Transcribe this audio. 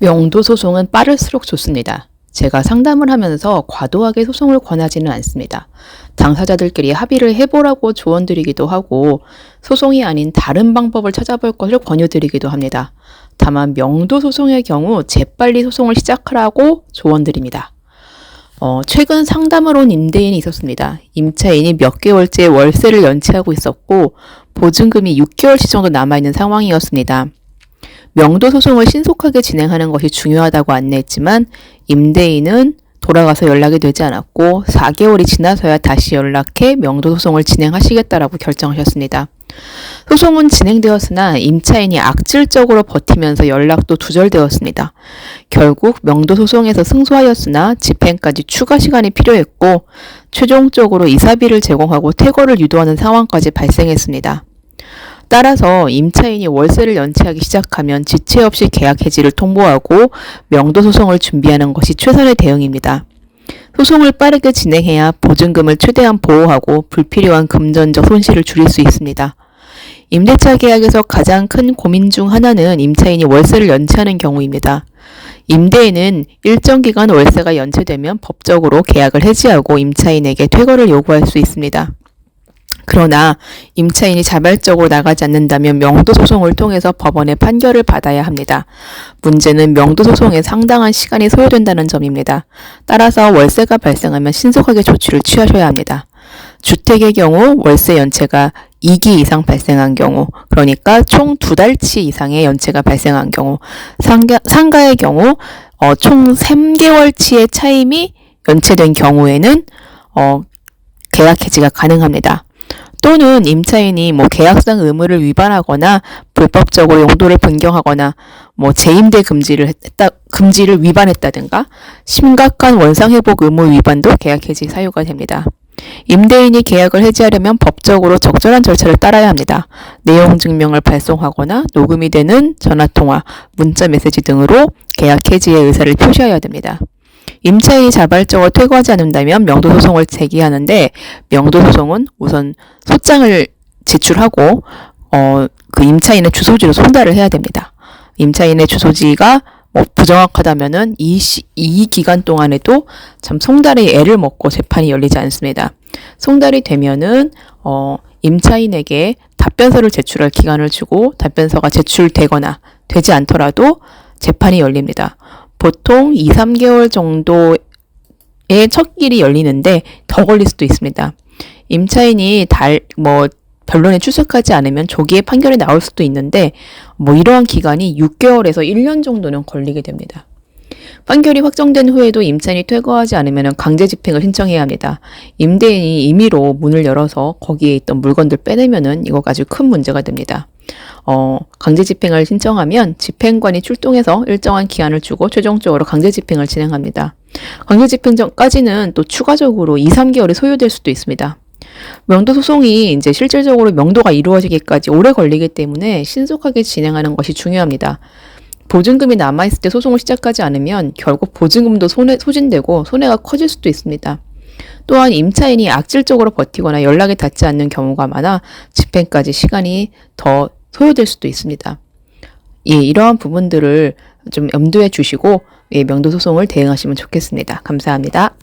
명도 소송은 빠를수록 좋습니다. 제가 상담을 하면서 과도하게 소송을 권하지는 않습니다. 당사자들끼리 합의를 해보라고 조언드리기도 하고 소송이 아닌 다른 방법을 찾아볼 것을 권유드리기도 합니다. 다만 명도 소송의 경우 재빨리 소송을 시작하라고 조언드립니다. 어, 최근 상담을 온 임대인이 있었습니다. 임차인이 몇 개월째 월세를 연체하고 있었고 보증금이 6개월치 정도 남아있는 상황이었습니다. 명도 소송을 신속하게 진행하는 것이 중요하다고 안내했지만 임대인은 돌아가서 연락이 되지 않았고 4개월이 지나서야 다시 연락해 명도 소송을 진행하시겠다라고 결정하셨습니다. 소송은 진행되었으나 임차인이 악질적으로 버티면서 연락도 두절되었습니다. 결국 명도 소송에서 승소하였으나 집행까지 추가 시간이 필요했고 최종적으로 이사비를 제공하고 퇴거를 유도하는 상황까지 발생했습니다. 따라서 임차인이 월세를 연체하기 시작하면 지체 없이 계약 해지를 통보하고 명도 소송을 준비하는 것이 최선의 대응입니다. 소송을 빠르게 진행해야 보증금을 최대한 보호하고 불필요한 금전적 손실을 줄일 수 있습니다. 임대차 계약에서 가장 큰 고민 중 하나는 임차인이 월세를 연체하는 경우입니다. 임대인은 일정 기간 월세가 연체되면 법적으로 계약을 해지하고 임차인에게 퇴거를 요구할 수 있습니다. 그러나 임차인이 자발적으로 나가지 않는다면 명도 소송을 통해서 법원의 판결을 받아야 합니다. 문제는 명도 소송에 상당한 시간이 소요된다는 점입니다. 따라서 월세가 발생하면 신속하게 조치를 취하셔야 합니다. 주택의 경우 월세 연체가 2기 이상 발생한 경우, 그러니까 총 두 달치 이상의 연체가 발생한 경우, 상가, 상가의 경우 어, 총 3개월치의 차임이 연체된 경우에는 어, 계약 해지가 가능합니다. 또는 임차인이 뭐 계약상 의무를 위반하거나 불법적으로 용도를 변경하거나 뭐 재임대 금지를 했다 금지를 위반했다든가 심각한 원상 회복 의무 위반도 계약 해지 사유가 됩니다. 임대인이 계약을 해지하려면 법적으로 적절한 절차를 따라야 합니다. 내용 증명을 발송하거나 녹음이 되는 전화 통화, 문자 메시지 등으로 계약 해지의 의사를 표시해야 됩니다. 임차인이 자발적으로 퇴거하지 않는다면 명도 소송을 제기하는데 명도 소송은 우선 소장을 제출하고 어, 그 임차인의 주소지로 송달을 해야 됩니다. 임차인의 주소지가 뭐 부정확하다면은 이, 시, 이 기간 동안에도 참 송달의 애를 먹고 재판이 열리지 않습니다. 송달이 되면은 어, 임차인에게 답변서를 제출할 기간을 주고 답변서가 제출되거나 되지 않더라도 재판이 열립니다. 보통 2, 3개월 정도의 첫 길이 열리는데 더 걸릴 수도 있습니다. 임차인이 달, 뭐, 변론에 출석하지 않으면 조기에 판결이 나올 수도 있는데, 뭐, 이러한 기간이 6개월에서 1년 정도는 걸리게 됩니다. 판결이 확정된 후에도 임차인이 퇴거하지 않으면 강제 집행을 신청해야 합니다. 임대인이 임의로 문을 열어서 거기에 있던 물건들 빼내면은 이거 아주 큰 문제가 됩니다. 어, 강제 집행을 신청하면 집행관이 출동해서 일정한 기한을 주고 최종적으로 강제 집행을 진행합니다. 강제 집행 전까지는 또 추가적으로 2, 3개월이 소요될 수도 있습니다. 명도 소송이 이제 실질적으로 명도가 이루어지기까지 오래 걸리기 때문에 신속하게 진행하는 것이 중요합니다. 보증금이 남아있을 때 소송을 시작하지 않으면 결국 보증금도 손해, 소진되고 손해가 커질 수도 있습니다. 또한 임차인이 악질적으로 버티거나 연락이 닿지 않는 경우가 많아 집행까지 시간이 더 소요될 수도 있습니다. 예, 이러한 부분들을 좀 염두에 주시고 예, 명도 소송을 대응하시면 좋겠습니다. 감사합니다.